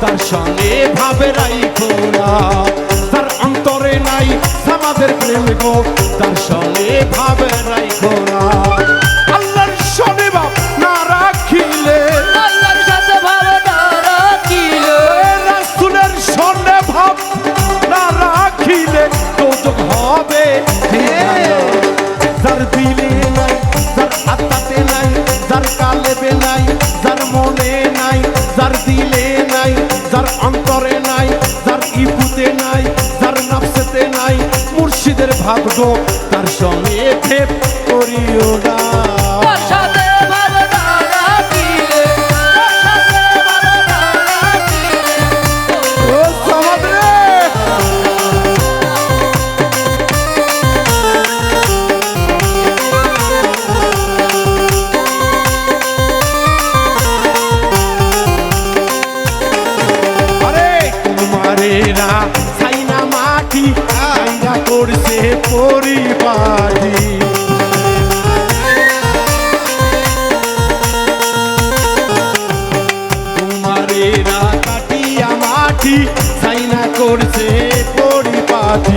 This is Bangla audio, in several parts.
তার সঙ্গে ভাবে রাইখো না তার অন্তরে নাই সমাজের প্রেম গো তার সঙ্গে ভাবে রাইখো না আল্লাহর সনে বাপ না রাখিলে। আল্লাহর সাথে ভালো না রাখিলে। রাসুলের সনে ভাব না রাখিলে কৌতুক হবে যার দিলে নাই যার আত্মাতে নাই যার কালেবে নাই যার মনে নাই যার দিলে নাই অন্তরে নাই যার ইপুতে নাই যার নাফসেতে নাই মুর্শিদের ভাগ্য তার সঙ্গে করিও না। কুমারেরা সাইনা মাটি আইরা করছে পরিপাটি কুমারেরা কাটিয়া মাটি সাইনা করছে পরিপাটি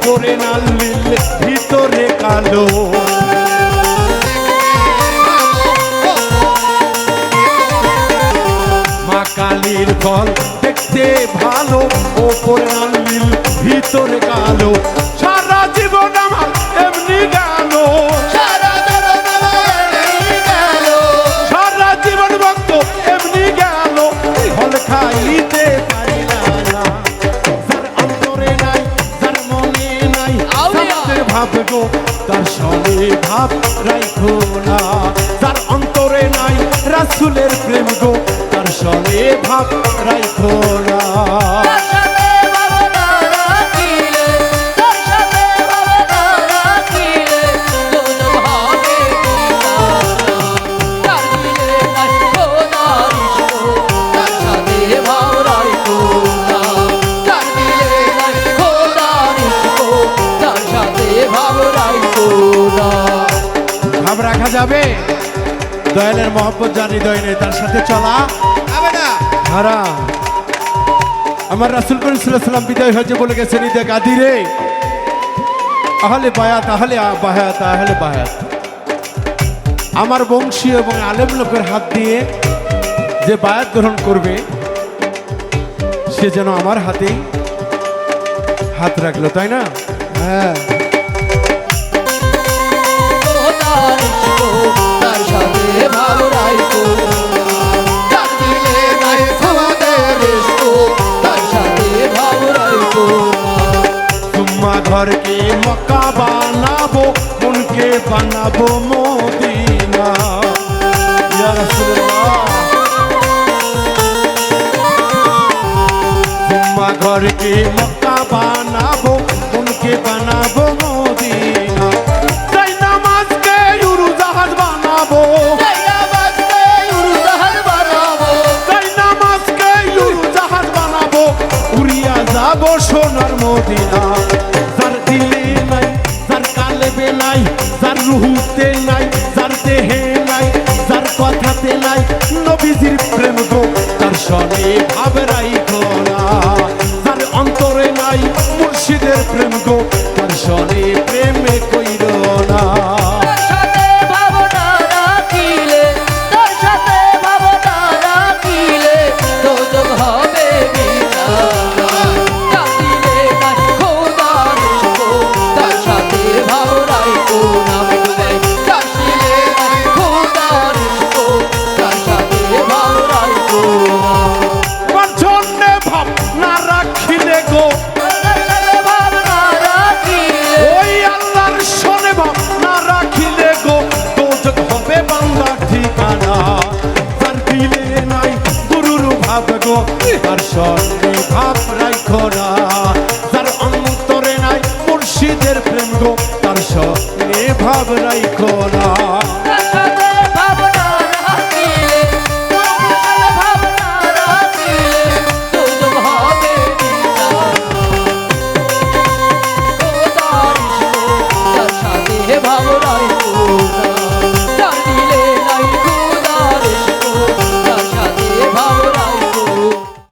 ওপরে মিললে ভিতরে কালো। মা কালীর ফল দেখতে ভালো, ওপরে নালিল ভিতরে কালো। সারা জীবন আমার এমনি গেল ভাব গো তার সঙ্গে ভাব রাইখো না। তার অন্তরে নাই রাসুলের প্রেম গো, তার সঙ্গে ভাব রাইখো না। যাবে। দয়ালের মহব্বত জানি দয় নেই তার সাথে চলা যাবে না। হারাম আমার রাসুল করিমসাল্লাম বিদায় হয়েছে বলে গেছেন ঈদে গাদি রে আহলে বায়াত আহলে বায়াত আহলে বায়াত। আমার বংশীয় এবং আলেম লোকের হাত দিয়ে যে বায়াত গ্রহণ করবে সে যেন আমার হাতেই হাত রাখল তাই না? হ্যাঁ। ঘরকে মক্কা বানাবো মনকে বানাবো মদিনা। ইয়া রাসূলুল্লাহ। তুম্মা ঘরকে মক্কা বানাবো মনকে বানাবো মদিনা। তাই নামাজকে উড়ু জাহাজ বানাবো। যাব সোনার মদিনা। নাই, যার রুহুতে নাই, যার দেহে নাই, যার কথাতে নাই, নবীজির প্রেম গো তার সনে ভাব গো। ওই আল্লাহর সনে ভাবনা রাখিলে গো। দোজক হবে বাংলার ঠিকানা। তার দিলে নাই গুরুর ভাব গো। আর সঙ্গে ভাব রাখো না তার অন্তরে নাই মুর্শিদের প্রেম গো, তার সঙ্গে ভাব রাখো না